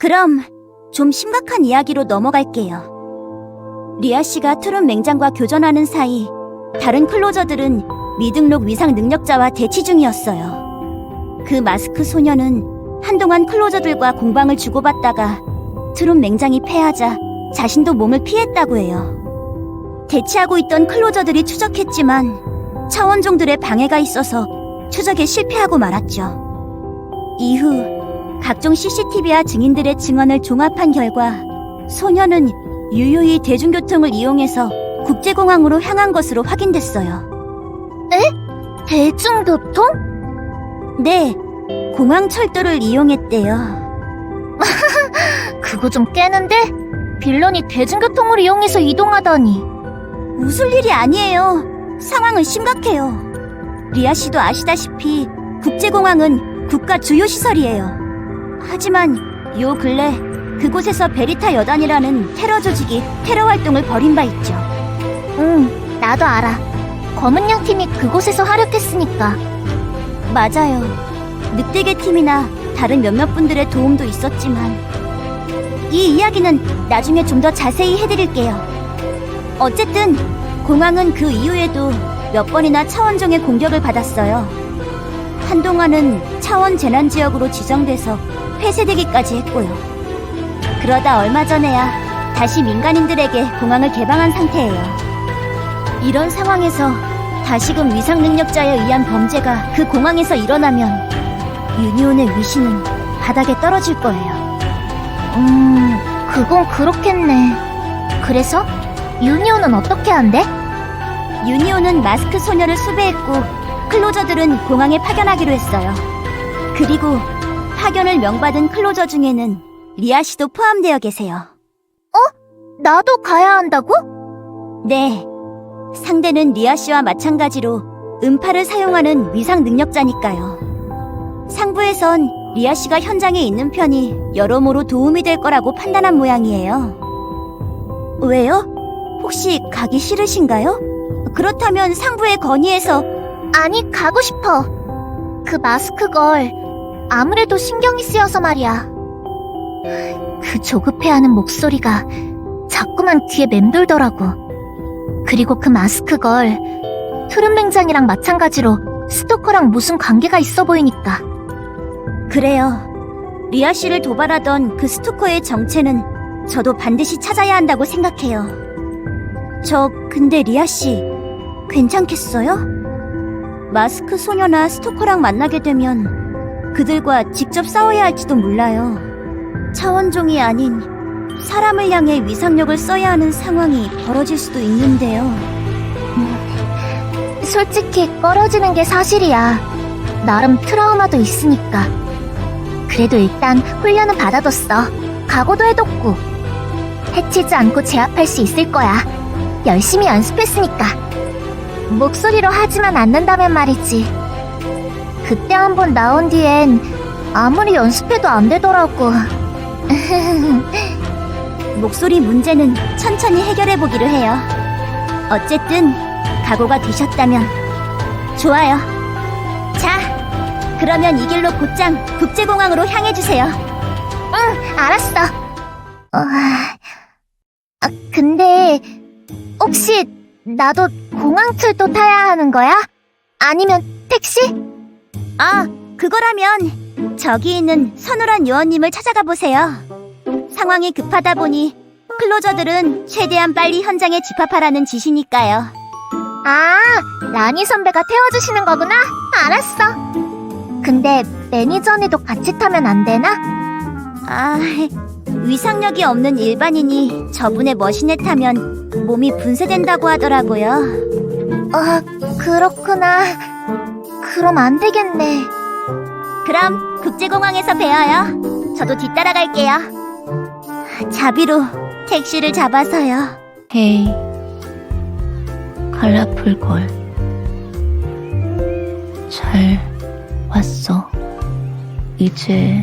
그럼 좀 심각한 이야기로 넘어갈게요. 리아 씨가 트룸 맹장과 교전하는 사이 다른 클로저들은 미등록 위상 능력자와 대치 중이었어요. 그 마스크 소녀는 한동안 클로저들과 공방을 주고받다가 트룸 맹장이 패하자 자신도 몸을 피했다고 해요. 대치하고 있던 클로저들이 추적했지만 차원종들의 방해가 있어서 추적에 실패하고 말았죠. 이후 각종 CCTV와 증인들의 증언을 종합한 결과 소녀는 유유히 대중교통을 이용해서 국제공항으로 향한 것으로 확인됐어요. 대중교통? 네, 공항 철도를 이용했대요. 그거 좀 깨는데? 빌런이 대중교통을 이용해서 이동하다니. 웃을 일이 아니에요. 상황은 심각해요. 리아 씨도 아시다시피 국제공항은 국가 주요 시설이에요. 하지만 요 근래 그곳에서 베리타 여단이라는 테러 조직이 테러 활동을 벌인 바 있죠. 응, 나도 알아. 검은 양 팀이 그곳에서 활약했으니까. 맞아요. 늑대계 팀이나 다른 몇몇 분들의 도움도 있었지만 이 이야기는 나중에 좀 더 자세히 해드릴게요. 어쨌든 공항은 그 이후에도 몇 번이나 차원종의 공격을 받았어요. 한동안은 차원 재난 지역으로 지정돼서 폐쇄되기까지 했고요. 그러다 얼마 전에야 다시 민간인들에게 공항을 개방한 상태예요. 이런 상황에서 다시금 위상 능력자에 의한 범죄가 그 공항에서 일어나면 유니온의 위신은 바닥에 떨어질 거예요. 음, 그건 그렇겠네. 그래서? 유니온은 어떻게 한대? 유니온은 마스크 소녀를 수배했고 클로저들은 공항에 파견하기로 했어요. 그리고 파견을 명받은 클로저 중에는 리아 씨도 포함되어 계세요. 나도 가야 한다고? 네. 상대는 리아 씨와 마찬가지로 음파를 사용하는 위상 능력자니까요. 상부에선 리아 씨가 현장에 있는 편이 여러모로 도움이 될 거라고 판단한 모양이에요. 왜요? 혹시 가기 싫으신가요? 그렇다면 상부의 건의에서 아니, 가고 싶어. 그 마스크 걸 아무래도 신경이 쓰여서 말이야. 그 조급해하는 목소리가 자꾸만 귀에 맴돌더라고. 그리고 그 마스크 걸 트름 맹장이랑 마찬가지로 스토커랑 무슨 관계가 있어 보이니까. 그래요. 리아 씨를 도발하던 그 스토커의 정체는 저도 반드시 찾아야 한다고 생각해요. 저 근데 리아 씨 괜찮겠어요? 마스크 소녀나 스토커랑 만나게 되면 그들과 직접 싸워야 할지도 몰라요. 차원종이 아닌 사람을 향해 위상력을 써야 하는 상황이 벌어질 수도 있는데요. 솔직히 꺼려지는 게 사실이야. 나름 트라우마도 있으니까. 그래도 일단 훈련은 받아뒀어. 각오도 해뒀고. 해치지 않고 제압할 수 있을 거야. 열심히 연습했으니까. 목소리로 하지만 않는다면 말이지. 그때 한 번 나온 뒤엔 아무리 연습해도 안 되더라고. 목소리 문제는 천천히 해결해 보기로 해요. 어쨌든 각오가 되셨다면 좋아요. 자, 그러면 이 길로 곧장 국제공항으로 향해 주세요. 알았어. 어... 아, 근데 혹시 나도 공항철도 타야 하는 거야? 아니면 택시? 아, 그거라면 저기 있는 선우란 요원님을 찾아가 보세요. 상황이 급하다 보니 클로저들은 최대한 빨리 현장에 집합하라는 지시니까요. 아, 라니 선배가 태워주시는 거구나? 알았어. 근데 매니저네도 같이 타면 안 되나? 아, 위상력이 없는 일반인이 저분의 머신에 타면 몸이 분쇄된다고 하더라고요. 아, 그렇구나. 그럼 안 되겠네. 그럼 국제공항에서 뵈어요. 저도 뒤따라갈게요. 자비로 택시를 잡아서요. 헤이, 컬러풀걸. 잘 왔어. 이제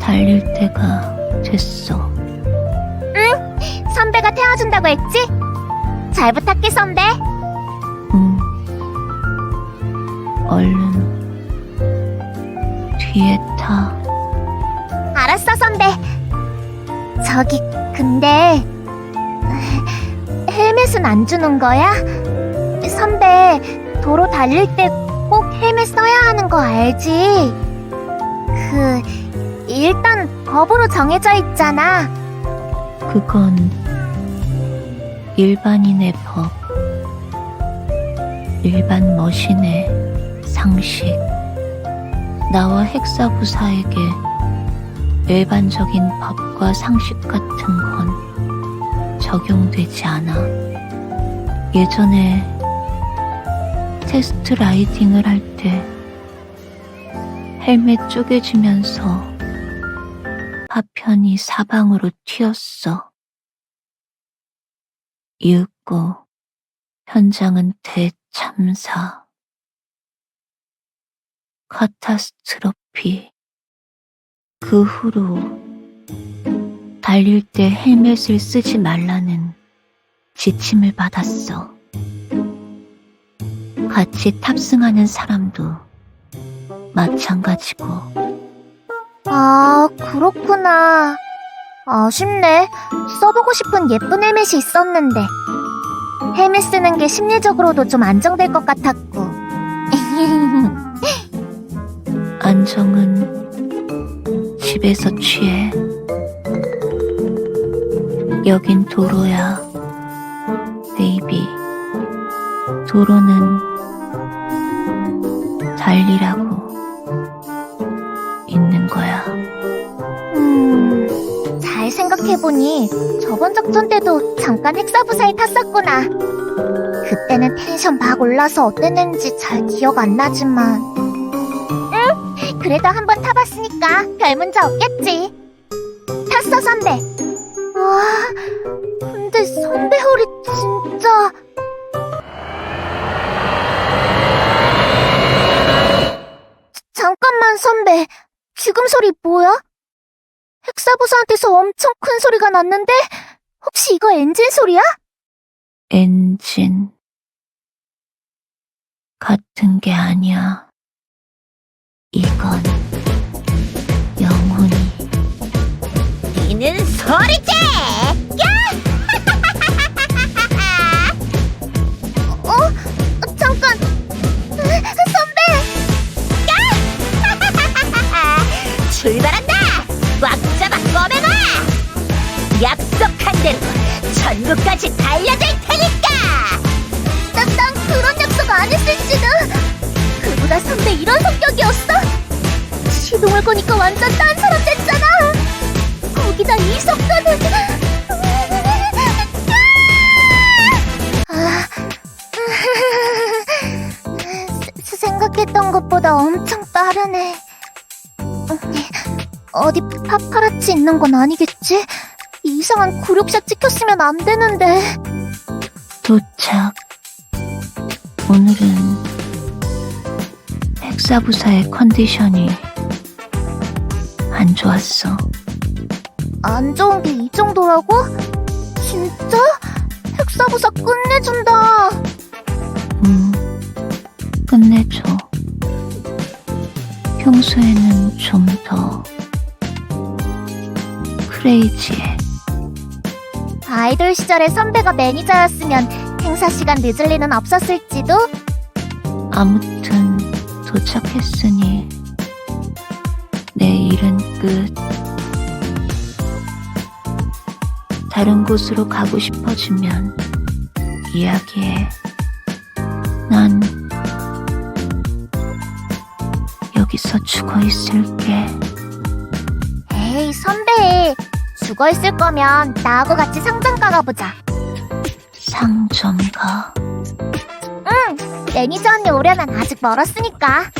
달릴 때가 됐어. 선배가 태워준다고 했지? 잘 부탁해, 선배. 얼른 뒤에 타. 알았어, 선배. 저기, 근데 헬멧은 안 주는 거야? 선배, 도로 달릴 때 꼭 헬멧 써야 하는 거 알지? 그, 일단 법으로 정해져 있잖아. 그건 일반인의 법, 일반 머신의 상식. 나와 핵사부사에게 일반적인 법과 상식 같은 건 적용되지 않아. 예전에 테스트 라이딩을 할 때 헬멧 쪼개지면서 파편이 사방으로 튀었어. 이윽고 현장은 대참사. 카타스트로피. 그 후로 달릴 때 헬멧을 쓰지 말라는 지침을 받았어. 같이 탑승하는 사람도 마찬가지고. 아, 그렇구나. 아쉽네. 써보고 싶은 예쁜 헬멧이 있었는데. 헬멧 쓰는 게 심리적으로도 좀 안정될 것 같았고. 안정은 집에서 취해. 여긴 도로야. 베이비. 도로는 달리라고 있는 거야. 음, 잘 생각해보니 저번 작전 때도 잠깐 핵사부사에 탔었구나. 그때는 텐션 막 올라서 어땠는지 잘 기억 안 나지만. 응, 그래도 한 번 타봤으니까 별 문제 없겠지. 탔어, 선배. 와, 근데 선배 허리 진짜. 잠깐만, 선배. 지금 소리 뭐야? 핵사부사한테서 엄청 큰 소리가 났는데 혹시 이거 엔진 소리야? 엔진. 같은 게 아니야. 이건 영혼이. 니는 소리지! 어? 잠깐 으, 선배 출발한다! 꽉 잡아 꺼내놔! 약속한 대로 전국까지 달려줄 테니까! 난, 난 그런 약속 안 했을지도 그보다 선배 이런 성격이었어? 시동을 거니까 완전 딴 사람 됐잖아. 거기다 이 속도는 아, 스- 생각했던 것보다 엄청 빠르네. 어디 파파라치 있는 건 아니겠지? 이상한 굴욕샷 찍혔으면 안 되는데. 도착. 오늘은 핵사부사의 컨디션이 안 좋았어. 안 좋은 게 이 정도라고? 진짜? 핵사부사 끝내준다. 음, 끝내줘. 평소에는 좀 더 크레이지해. 아이돌 시절에 선배가 매니저였으면 행사 시간 늦을 리는 없었을지도? 아무튼 도착했으니 내 일은 끝. 다른 곳으로 가고 싶어지면 이야기해. 난 여기서 죽어 있을게. 에이, 선배. 죽어 있을 거면 나하고 같이 상점 가가보자. 상점 가. 응, 매니저 언니 오려면 아직 멀었으니까.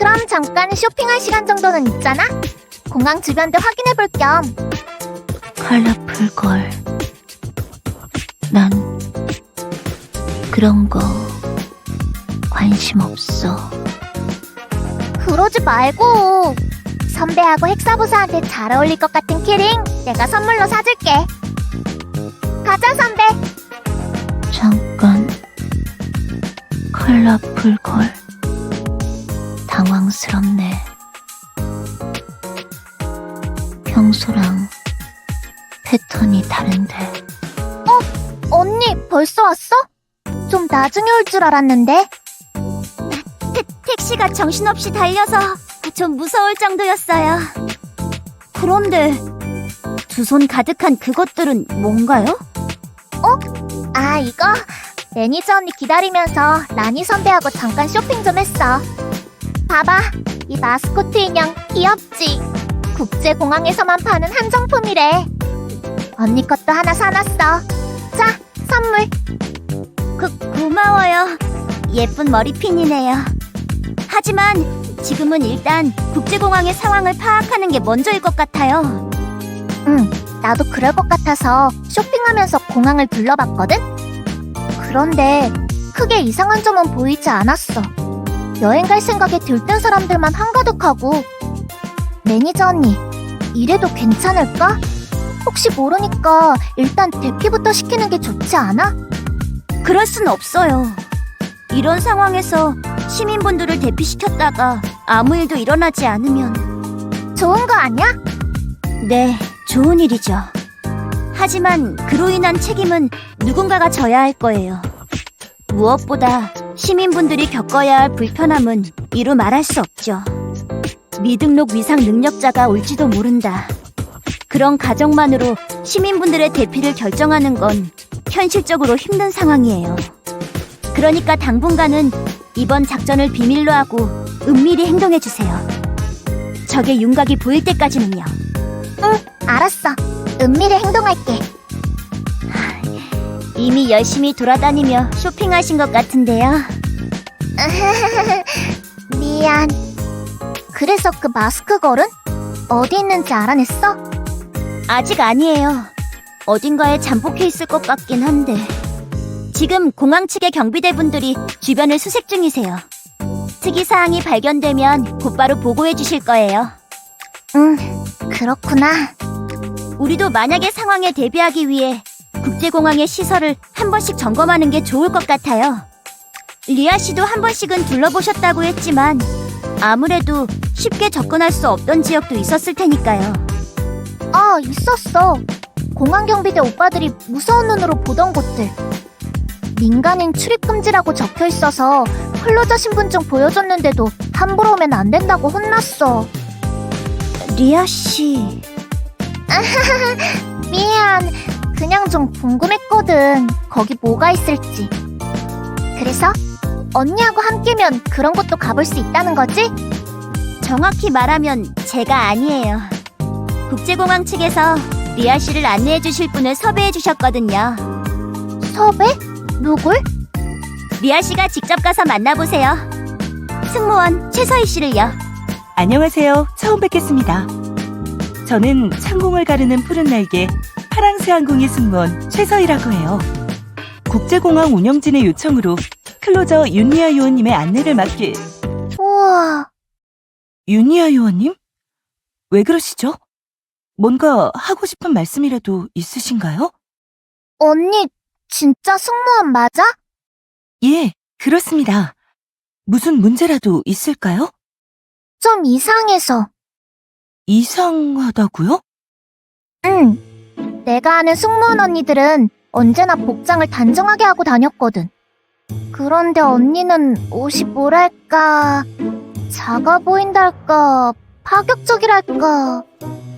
그럼 잠깐 쇼핑할 시간 정도는 있잖아? 공항 주변도 확인해 볼 겸. 컬러풀 걸. 난 그런 거 관심 없어. 그러지 말고. 선배하고 핵사부사한테 잘 어울릴 것 같은 키링 내가 선물로 사줄게. 가자, 선배. 잠깐. 컬러풀 걸. 당황스럽네. 평소랑 패턴이 다른데. 언니, 벌써 왔어? 좀 나중에 올 줄 알았는데. 태, 택시가 정신없이 달려서 좀 무서울 정도였어요. 그런데 두 손 가득한 그것들은 뭔가요? 아, 이거? 매니저 언니 기다리면서 라니 선배하고 잠깐 쇼핑 좀 했어. 봐봐, 이 마스코트 인형 귀엽지? 국제공항에서만 파는 한정품이래. 언니 것도 하나 사놨어. 자, 선물. 그, 고마워요. 예쁜 머리핀이네요. 하지만 지금은 일단 국제공항의 상황을 파악하는 게 먼저일 것 같아요. 응, 나도 그럴 것 같아서 쇼핑하면서 공항을 둘러봤거든? 그런데 크게 이상한 점은 보이지 않았어. 여행 갈 생각에 들뜬 사람들만 한가득하고. 매니저 언니, 이래도 괜찮을까? 혹시 모르니까 일단 대피부터 시키는 게 좋지 않아? 그럴 순 없어요. 이런 상황에서 시민분들을 대피시켰다가 아무 일도 일어나지 않으면 좋은 거 아니야? 네, 좋은 일이죠. 하지만 그로 인한 책임은 누군가가 져야 할 거예요. 무엇보다 시민분들이 겪어야 할 불편함은 이루 말할 수 없죠. 미등록 위상 능력자가 올지도 모른다. 그런 가정만으로 시민분들의 대피를 결정하는 건 현실적으로 힘든 상황이에요. 그러니까 당분간은 이번 작전을 비밀로 하고 은밀히 행동해주세요. 적의 윤곽이 보일 때까지는요. 알았어. 은밀히 행동할게. 이미 열심히 돌아다니며 쇼핑하신 것 같은데요. 미안. 그래서 그 마스크 걸은? 어디 있는지 알아냈어? 아직 아니에요. 어딘가에 잠복해 있을 것 같긴 한데. 지금 공항 측의 경비대 분들이 주변을 수색 중이세요. 특이 사항이 발견되면 곧바로 보고해 주실 거예요. 응, 그렇구나. 우리도 만약의 상황에 대비하기 위해 국제공항의 시설을 한 번씩 점검하는 게 좋을 것 같아요. 리아 씨도 한 번씩은 둘러보셨다고 했지만 아무래도 쉽게 접근할 수 없던 지역도 있었을 테니까요. 아, 있었어. 공항 경비대 오빠들이 무서운 눈으로 보던 곳들. 민간인 출입 금지라고 적혀 있어서 클로저 신분증 보여줬는데도 함부로 오면 안 된다고 혼났어. 리아 씨, 미안. 그냥 좀 궁금했거든. 거기 뭐가 있을지. 그래서 언니하고 함께면 그런 곳도 가볼 수 있다는 거지? 정확히 말하면 제가 아니에요. 국제공항 측에서 리아 씨를 안내해 주실 분을 섭외해 주셨거든요. 섭외? 누굴? 리아 씨가 직접 가서 만나보세요. 승무원 최서희 씨를요. 안녕하세요. 처음 뵙겠습니다. 저는 창공을 가르는 푸른 날개 파랑새 항공의 승무원 최서희라고 해요. 국제공항 운영진의 요청으로 클로저 윤리아 요원님의 안내를 맡길 우와. 윤리아 요원님? 왜 그러시죠? 뭔가 하고 싶은 말씀이라도 있으신가요? 언니, 진짜 승무원 맞아? 예, 그렇습니다. 무슨 문제라도 있을까요? 좀 이상해서. 이상하다고요? 응. 내가 아는 승무원 언니들은 언제나 복장을 단정하게 하고 다녔거든. 그런데 언니는 옷이 뭐랄까, 작아 보인달까, 파격적이랄까.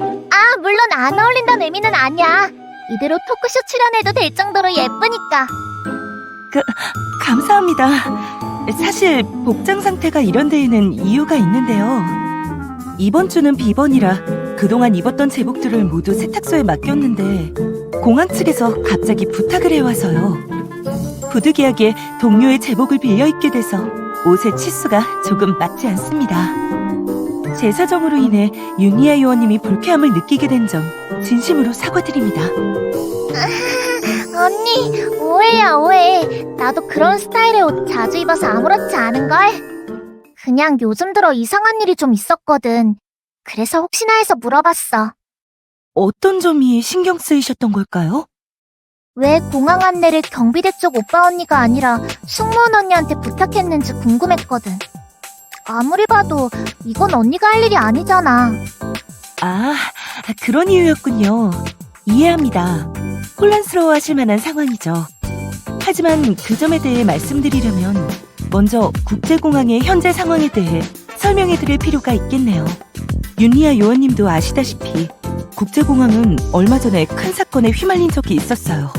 아, 물론 안 어울린다는 의미는 아니야. 이대로 토크쇼 출연해도 될 정도로 예쁘니까. 감사합니다. 사실 복장 상태가 이런 데에는 이유가 있는데요. 이번 주는 비번이라 그동안 입었던 제복들을 모두 세탁소에 맡겼는데 공항 측에서 갑자기 부탁을 해와서요. 부득이하게 동료의 제복을 빌려 입게 돼서 옷의 치수가 조금 맞지 않습니다. 제 사정으로 인해 윤희아 요원님이 불쾌함을 느끼게 된 점 진심으로 사과드립니다. 언니, 오해야, 오해. 나도 그런 스타일의 옷 자주 입어서 아무렇지 않은걸? 그냥 요즘 들어 이상한 일이 좀 있었거든. 그래서 혹시나 해서 물어봤어. 어떤 점이 신경 쓰이셨던 걸까요? 왜 공항 안내를 경비대 쪽 오빠 언니가 아니라 승무원 언니한테 부탁했는지 궁금했거든. 아무리 봐도 이건 언니가 할 일이 아니잖아. 아, 그런 이유였군요. 이해합니다. 혼란스러워 하실 만한 상황이죠. 하지만 그 점에 대해 말씀드리려면 먼저 국제공항의 현재 상황에 대해 설명해 드릴 필요가 있겠네요. 윤리아 요원님도 아시다시피 국제공항은 얼마 전에 큰 사건에 휘말린 적이 있었어요.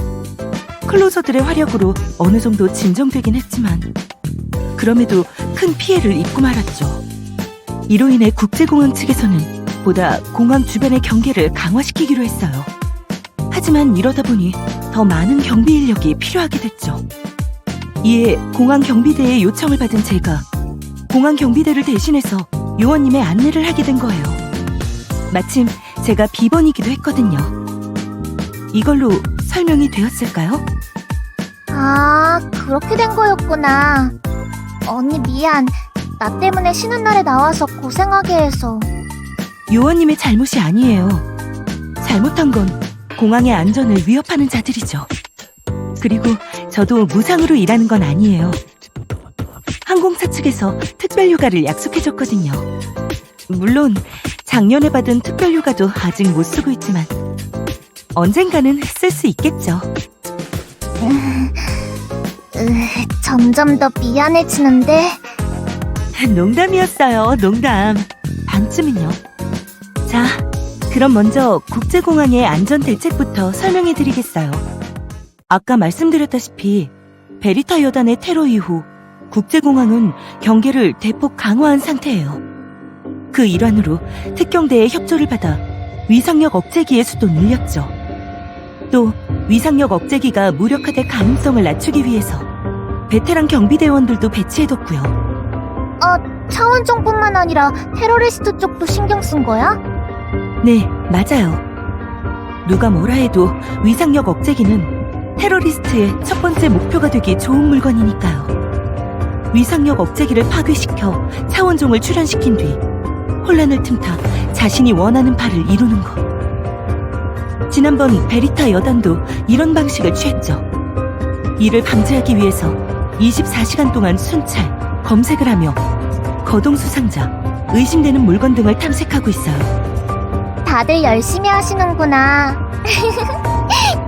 클로저들의 화력으로 어느 정도 진정되긴 했지만 그럼에도 큰 피해를 입고 말았죠. 이로 인해 국제공항 측에서는 보다 공항 주변의 경계를 강화시키기로 했어요. 하지만 이러다 보니 더 많은 경비 인력이 필요하게 됐죠. 이에 공항 경비대의 요청을 받은 제가 공항 경비대를 대신해서 요원님의 안내를 하게 된 거예요. 마침 제가 비번이기도 했거든요. 이걸로 설명이 되었을까요? 아, 그렇게 된 거였구나. 언니 미안. 나 때문에 쉬는 날에 나와서 고생하게 해서. 요원님의 잘못이 아니에요. 잘못한 건 공항의 안전을 위협하는 자들이죠. 그리고 저도 무상으로 일하는 건 아니에요. 항공사 측에서 특별 휴가를 약속해줬거든요. 물론 작년에 받은 특별 휴가도 아직 못 쓰고 있지만 언젠가는 쓸 수 있겠죠. 으, 점점 더 미안해지는데. 농담이었어요, 농담. 반쯤은요. 자, 그럼 먼저 국제공항의 안전 대책부터 설명해 드리겠어요. 아까 말씀드렸다시피 베리타 여단의 테러 이후 국제공항은 경계를 대폭 강화한 상태예요. 그 일환으로 특경대의 협조를 받아 위상력 억제기의 수도 늘렸죠. 또 위상력 억제기가 무력화될 가능성을 낮추기 위해서 베테랑 경비대원들도 배치해뒀고요. 차원종뿐만 아니라 테러리스트 쪽도 신경 쓴 거야? 네, 맞아요. 누가 뭐라 해도 위상력 억제기는 테러리스트의 첫 번째 목표가 되기 좋은 물건이니까요. 위상력 억제기를 파괴시켜 차원종을 출현시킨 뒤 혼란을 틈타 자신이 원하는 바를 이루는 것. 지난번 베리타 여단도 이런 방식을 취했죠. 이를 방지하기 위해서 24시간 동안 순찰, 검색을 하며 거동 수상자, 의심되는 물건 등을 탐색하고 있어요. 다들 열심히 하시는구나.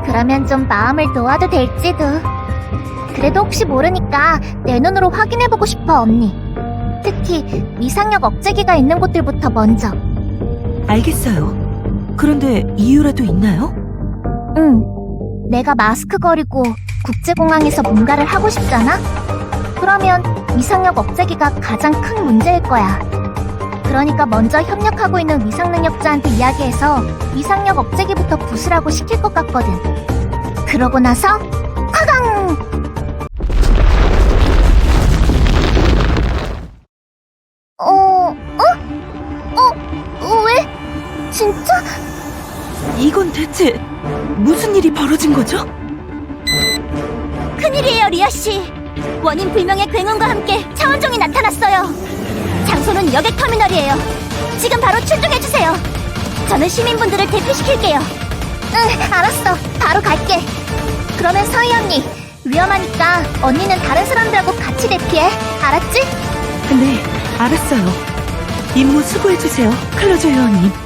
그러면 좀 마음을 놓아도 될지도. 그래도 혹시 모르니까 내 눈으로 확인해보고 싶어, 언니. 특히 위상력 억제기가 있는 곳들부터 먼저. 알겠어요. 그런데 이유라도 있나요? 응. 내가 마스크 거리고 국제공항에서 뭔가를 하고 싶잖아? 그러면 위상력 억제기가 가장 큰 문제일 거야. 그러니까 먼저 협력하고 있는 위상능력자한테 이야기해서 위상력 억제기부터 부수라고 시킬 것 같거든. 그러고 나서 화강! 어, 어? 어? 어, 왜? 진짜? 이건 대체 무슨 일이 벌어진 거죠? 큰일이에요, 리아 씨. 원인 불명의 굉음과 함께 차원 여객 터미널이에요. 지금 바로 출동해 주세요. 저는 시민분들을 대피시킬게요. 응, 알았어. 바로 갈게. 그러면 서희 언니, 위험하니까 언니는 다른 사람들하고 같이 대피해. 알았지? 네, 알았어요. 임무 수고해주세요, 클로저 요원님.